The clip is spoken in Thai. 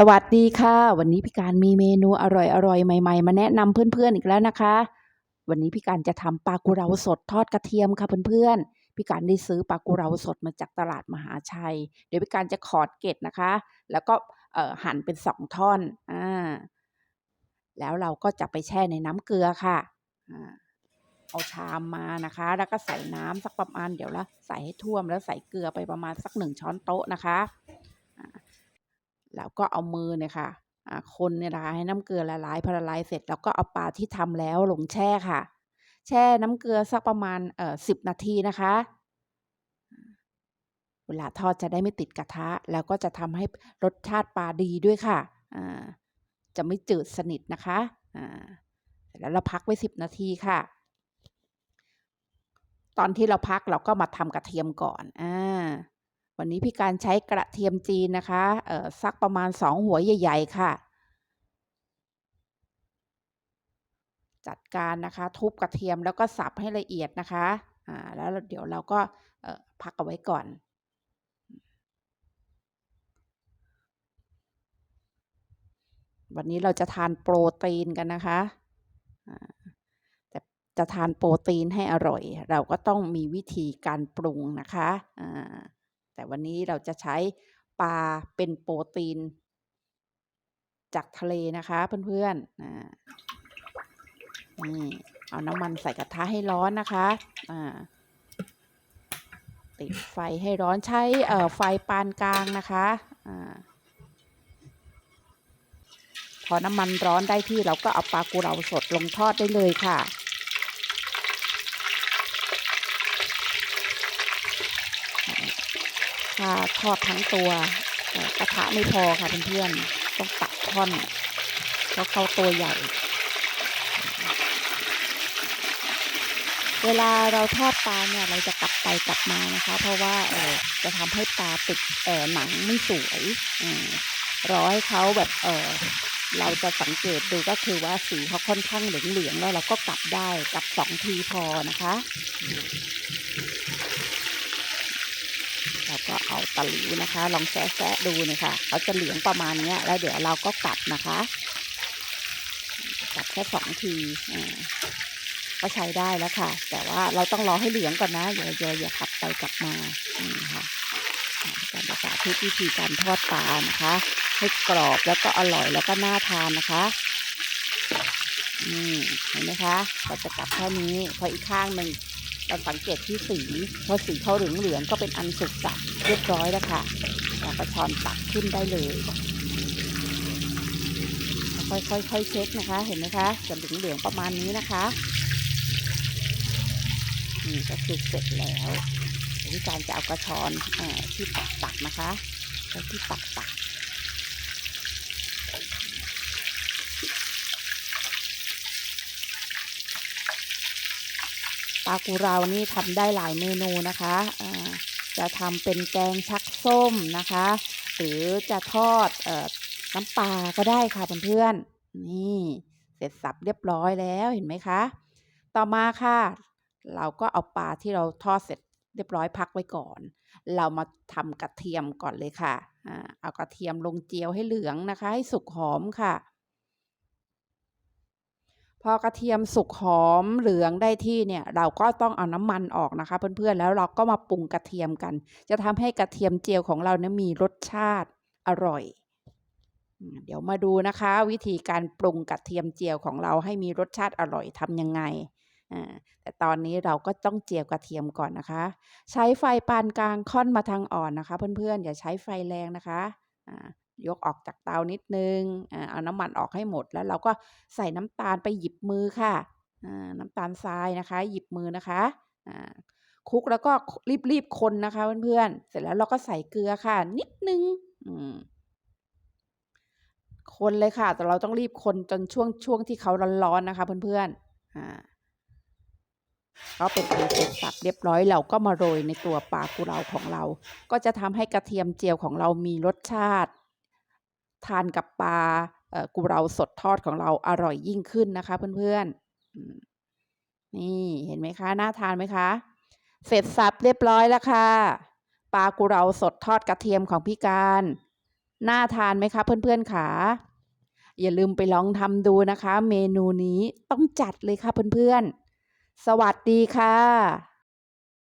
สวัสดีค่ะ วันนี้พี่การมีเมนูอร่อยๆใหม่ ๆ มาแนะนำเพื่อนๆอีกแล้วนะคะ วันนี้พี่การจะทำปลากุเราสดทอดกระเทียมค่ะเพื่อนๆพี่การได้ซื้อปลากุเราสดมาจากตลาดมหาชัย เดี๋ยวพี่การจะขอดเกล็ดนะคะ แล้วก็หั่นเป็นสองท่อนอ่าแล้วเราก็จะไปแช่ในน้ำเกลือค่ะอ่าเอาชามมานะคะ แล้วก็ใส่น้ำสักประมาณเดี๋ยวละใส่ให้ท่วมแล้วใส่เกลือไปประมาณสักหนึ่งช้อนโต๊ะนะคะ แล้วก็เอามือเนี่ยค่ะคนเนี่ยนะคะให้น้ำเกลือละลายพอละลายเสร็จ แล้วก็เอาปลาที่ทำแล้วลงแช่ค่ะ แช่น้ำเกลือสักประมาณเอ่อสิบนาทีนะคะ เวลาทอดจะได้ไม่ติดกระทะ แล้วก็จะทำให้รสชาติปลาดีด้วยค่ะอ่าจะไม่จืดสนิทนะคะอ่าแล้วเราพักไว้สิบนาทีค่ะ ตอนที่เราพักเราก็มาทำกระเทียมก่อนอ่า วันนี้พี่การใช้กระเทียมจีนนะคะเอ่อสักประมาณสองหัวใหญ่ ๆ ค่ะ จัดการนะคะ ทุบกระเทียมแล้วก็สับให้ละเอียดนะคะอ่าแล้วเดี๋ยวเราก็เออพักเอาไว้ก่อนวันนี้เราจะทานโปรตีนกันนะคะ แต่จะทานโปรตีนให้อร่อย เราก็ต้องมีวิธีการปรุงนะคะ แต่วันนี้เราจะใช้ปลาเป็นโปรตีน จากทะเลนะคะเพื่อนๆนี่เอาน้ำมันใส่กระทะให้ร้อนนะคะติดไฟให้ร้อนใช้ไฟปานกลางนะคะอ่าพอน้ำมันร้อนได้ที่เราก็เอาปลากุเราสดลงทอดได้เลยค่ะ ถ้าทอดทั้งตัวกระทะไม่พอค่ะเพื่อนๆต้องตัดท่อนเพราะเขาตัวใหญ่ เวลาเราทอดปลาเนี่ยเราจะกลับไปกลับมานะคะ เพราะว่าเออจะทำให้ปลาติดเออหนังไม่สวยรอให้เขาแบบเออเราจะสังเกตดูก็คือว่าสีเขาค่อนข้างเหลืองๆแล้วเราก็กลับได้กลับสองทีพอนะคะ เราก็เอาตะหลิวนะคะ ลองแซะๆดูนี่ยค่ะเขาจะเหลืองประมาณนี้แล้วเดี๋ยวเราก็กลับนะคะกลับแค่สองทีก็ใช้ได้แล้วค่ะ แต่ว่าเราต้องรอให้เหลืองก่อนนะอย่าอย่าอย่าขับไปกลับมานี่ค่ะอ่าการภาษาที่วิธีการทอดปลานะคะ ให้กรอบแล้วก็อร่อยแล้วก็น่าทานนะคะนี่เห็นไหมคะเราจะกลับแค่นี้พออีกข้างหนึ่ง เราสังเกตที่สีพอสีเขาเหลืองเหลืองๆก็เป็นอันสุกสับเรียบร้อยแล้วค่ะเราก็ช้อนตักขึ้นได้เลยค่อยๆค่อยเช็คนะคะ เห็นไหมคะจะเหลืองเหลืองประมาณนี้นะคะนี่ก็คือเสร็จแล้วเดี๋ยวพี่การจะเอากระชอนอที่ตักตักนะคะใช้ที่ตักตัก ปลากุเรานี่ทำได้หลายเมนูนะคะจะทำเป็นแกงชักส้มนะคะ หรือจะทอดเอน้ำปลาก็ได้ค่ะเพื่อนๆนี่เสร็จสับเรียบร้อยแล้วเห็นไหมคะ ต่อมาค่ะ เราก็เอาปลาที่เราทอดเสร็จเรียบร้อยพักไว้ก่อน เรามาทำกระเทียมก่อนเลยค่ะ เอากระเทียมลงเจียวให้เหลืองนะคะ ให้สุกหอมค่ะ พอกระเทียมสุกหอมเหลืองได้ที่เนี่ย เราก็ต้องเอาน้ำมันออกนะคะ เพื่อนๆแล้วเราก็มาปรุงกระเทียมกัน จะทำให้กระเทียมเจียวของเราเนี่ยมีรสชาติอร่อย เดี๋ยวมาดูนะคะ วิธีการปรุงกระเทียมเจียวของเราให้มีรสชาติอร่อยทำยังไงแต่ตอนนี้เราก็ต้องเจียวกระเทียมก่อนนะคะ ใช้ไฟปานกลางค่อนมาทางอ่อนนะคะ เพื่อนๆอย่าใช้ไฟแรงนะคะ ยกออกจากเตานิดนึงเอาน้ำมันออกให้หมดแล้วเราก็ใส่น้ำตาลไปหยิบมือค่ะน้ำตาลทรายนะคะ หยิบมือนะคะคลุกแล้วก็รีบๆคนนะคะเพื่อนๆเสร็จแล้วเราก็ใส่เกลือค่ะ นิดนึงคนเลยค่ะ แต่เราต้องรีบคนจนช่วงช่วงที่เขาร้อนๆนะคะ เพื่อนๆอ่าก็เป็นอันเสร็จสับเรียบร้อยเราก็มาโรยในตัวปลากุเลาของเรา ก็จะทำให้กระเทียมเจียวของเรามีรสชาติ ทานกับปลากุเราสดทอดของเราอร่อยยิ่งขึ้นนะคะ เพื่อนๆอืมนี่เห็นไหมคะ น่าทานไหมคะ เสร็จสับเรียบร้อยแล้วค่ะ ปลากุเราสดทอดกระเทียมของพี่การ น่าทานไหมคะ เพื่อนๆขาอย่าลืมไปลองทำดูนะคะ เมนูนี้ต้องจัดเลยค่ะเพื่อนๆ สวัสดีค่ะ